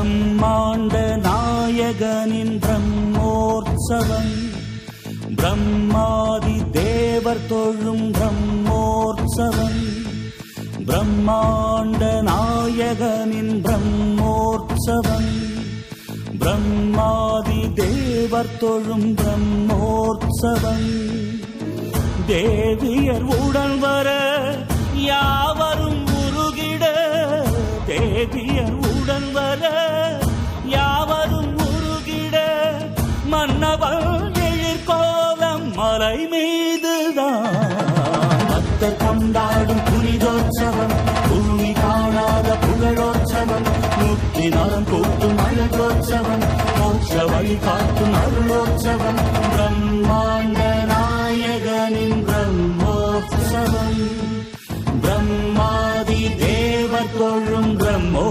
பிரம்மாண்ட நாயகனின் பிரம்மோற்சவம். பிரம்மாதி தேவர் தொழும் பிரம்மோற்சவம். பிரம்மாண்ட நாயகனின் பிரம்மோற்சவம். பிரம்மாதி தேவர் தொழும் பிரம்மோற்சவம். தேவியர் உடன் வர யாவரும் உருகிட தேவியர் உடன் வர யாவரும் உருகிட மன்னவன் எழிற்கோலம் மலை மீதுதான். பக்தர் கொண்டாடும் புனிதோற்சவம் பூமி காணாத புகழோற்சவம் முக்தி நலம் கூட்டும் அழகோற்சவம் மோட்ச வழி காட்டும் அருளோற்சவம் பிரம்மாண்ட நாயகனின் பிரம்மோற்சவம். பிரம்மாதி தேவர் தொழும் பிரம்மோ